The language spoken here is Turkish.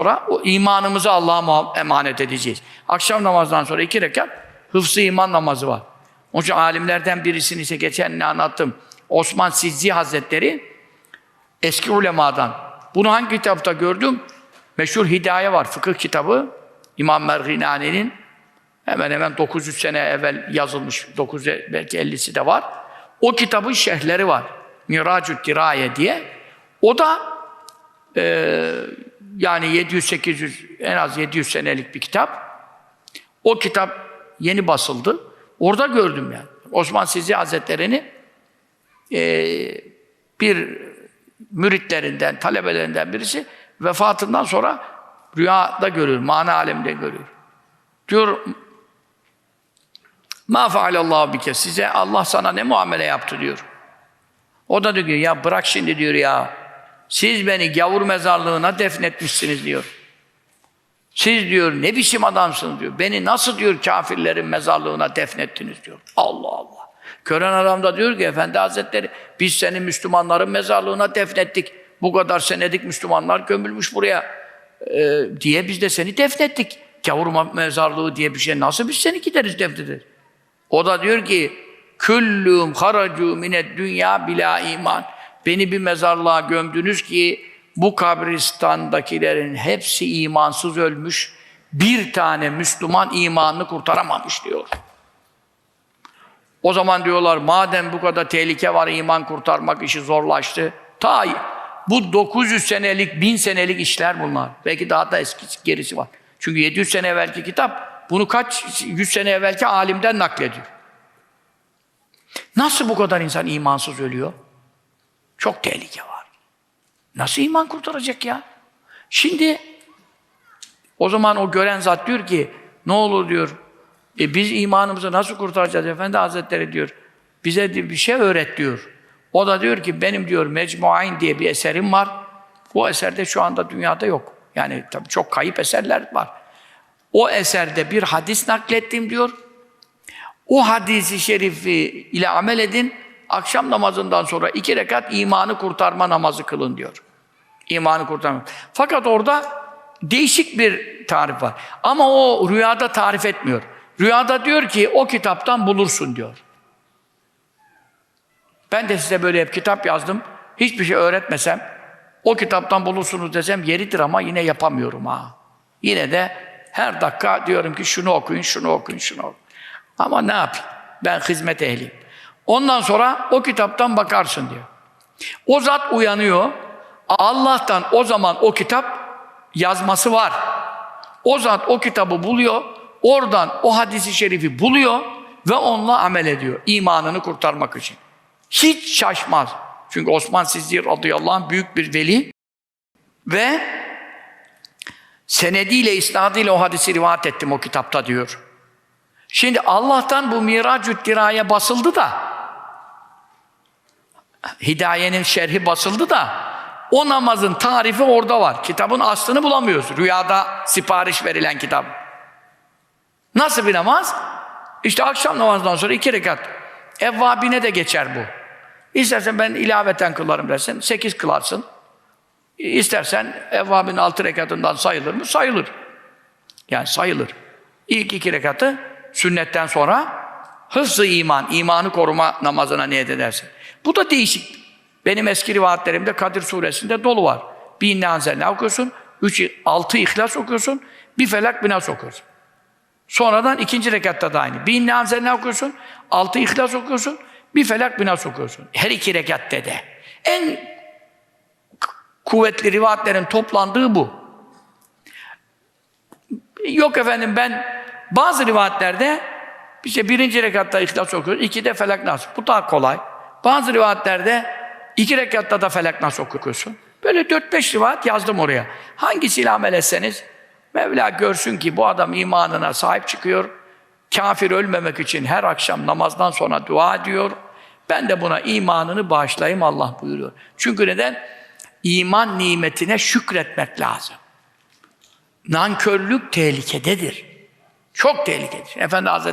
sonra o imanımızı Allah'a emanet edeceğiz. Akşam namazdan sonra iki rekat hıfzı iman namazı var. Onun için alimlerden birisini ise geçen ne anlattım. Osman Sizzi Hazretleri eski ulemadan. Bunu hangi kitapta gördüm? Meşhur Hidaye var, fıkıh kitabı. İmam Merginani'nin hemen hemen 900 sene evvel yazılmış, 900 belki 50'si de var. O kitabın şerhleri var. Miracü Diraye diye. O da e, yani 700-800, en az 700 senelik bir kitap. O kitap yeni basıldı. Orada gördüm yani. Osman Sizi Hazretleri'ni e, bir müritlerinden, talebelerinden birisi vefatından sonra rüyada görüyor, mana aleminde görüyor. Diyor, ma faalallahu bike, size Allah sana ne muamele yaptı diyor. O da diyor ya bırak şimdi diyor ya, siz beni gavur mezarlığına defnetmişsiniz diyor. Siz diyor ne biçim adamsınız diyor. Beni nasıl diyor kafirlerin mezarlığına defnettiniz diyor. Allah Allah. Kören adam da diyor ki Efendi Hazretleri biz seni Müslümanların mezarlığına defnettik. Bu kadar senedik Müslümanlar gömülmüş buraya Ee, diye biz de seni defnettik. Gavur mezarlığı diye bir şey nasıl biz seni gideriz defnederiz. O da diyor ki küllüm haracu minet dünya bila iman. Beni bir mezarlığa gömdünüz ki bu kabristandakilerin hepsi imansız ölmüş. Bir tane Müslüman imanını kurtaramamış diyor. O zaman diyorlar madem bu kadar tehlike var iman kurtarmak işi zorlaştı. Ta bu 900 senelik, 1000 senelik işler bunlar. Belki daha da eski gerisi var. Çünkü 700 sene evvelki kitap bunu kaç 100 sene evvelki alimden naklediyor. Nasıl bu kadar insan imansız ölüyor? Çok tehlike var. Nasıl iman kurtaracak ya? Şimdi o zaman o gören zat diyor ki ne olur diyor e biz imanımızı nasıl kurtaracağız Efendi Hazretleri diyor. Bize bir şey öğret diyor. O da diyor ki benim diyor Mecmuayn diye bir eserim var. Bu eserde şu anda dünyada yok. Yani tabii çok kayıp eserler var. O eserde bir hadis naklettim diyor. O hadisi şerifi ile amel edin. Akşam namazından sonra iki rekat imanı kurtarma namazı kılın diyor. İmanı kurtarma. Fakat orada değişik bir tarif var. Ama o rüyada tarif etmiyor. Rüyada diyor ki o kitaptan bulursun diyor. Ben de size böyle hep kitap yazdım. Hiçbir şey öğretmesem, o kitaptan bulursunuz desem yeridir ama yine yapamıyorum ha. Yine de her dakika diyorum ki şunu okuyun, şunu okuyun, şunu okuyun. Ama ne yapayım? Ben hizmet ehliyim. Ondan sonra o kitaptan bakarsın diyor. O zat uyanıyor. Allah'tan o zaman o kitap yazması var. O zat o kitabı buluyor. Oradan o hadisi şerifi buluyor ve onunla amel ediyor. imanını kurtarmak için. Hiç şaşmaz. Çünkü Osman Sizzi radıyallahu anh büyük bir veli ve senediyle, isnadıyla o hadisi rivayet ettim o kitapta diyor. Şimdi Allah'tan bu Miracü Diraya basıldı da Hidayenin şerhi basıldı da o namazın tarifi orada var. Kitabın aslını bulamıyoruz. Rüyada sipariş verilen kitap. Nasıl bir namaz? İşte akşam namazından sonra iki rekat. Evvabine de geçer bu. İstersen ben ilaveten kılarım dersen sekiz kılarsın. İstersen evvabin altı rekatından sayılır mı? Sayılır. Yani sayılır. İlk iki rekatı sünnetten sonra hıfzı iman, imanı koruma namazına niyet edersin. Bu da değişik. Benim eski rivayetlerimde Kadir suresinde dolu var. Bir inne anzelne okuyorsun, üç, altı ihlas okuyorsun, bir felak bir okuyorsun. Sonradan ikinci rekatta da aynı. Bir inne anzelne okuyorsun, altı ihlas okuyorsun, bir felak bir okuyorsun. Her iki rekatte de. En kuvvetli rivayetlerin toplandığı bu. Yok efendim ben bazı rivayetlerde işte birinci rekatta ihlas okuyoruz, ikide felak nas. Bu daha kolay. Bazı rivayetlerde iki rekatta da felak nas okuyorsun. Böyle dört beş rivayet yazdım oraya. Hangisiyle amel etseniz Mevla görsün ki bu adam imanına sahip çıkıyor. Kafir ölmemek için her akşam namazdan sonra dua ediyor. Ben de buna imanını bağışlayayım Allah buyuruyor. Çünkü neden? İman nimetine şükretmek lazım. Nankörlük tehlikededir. Çok tehlikedir. Efendi Hazretleri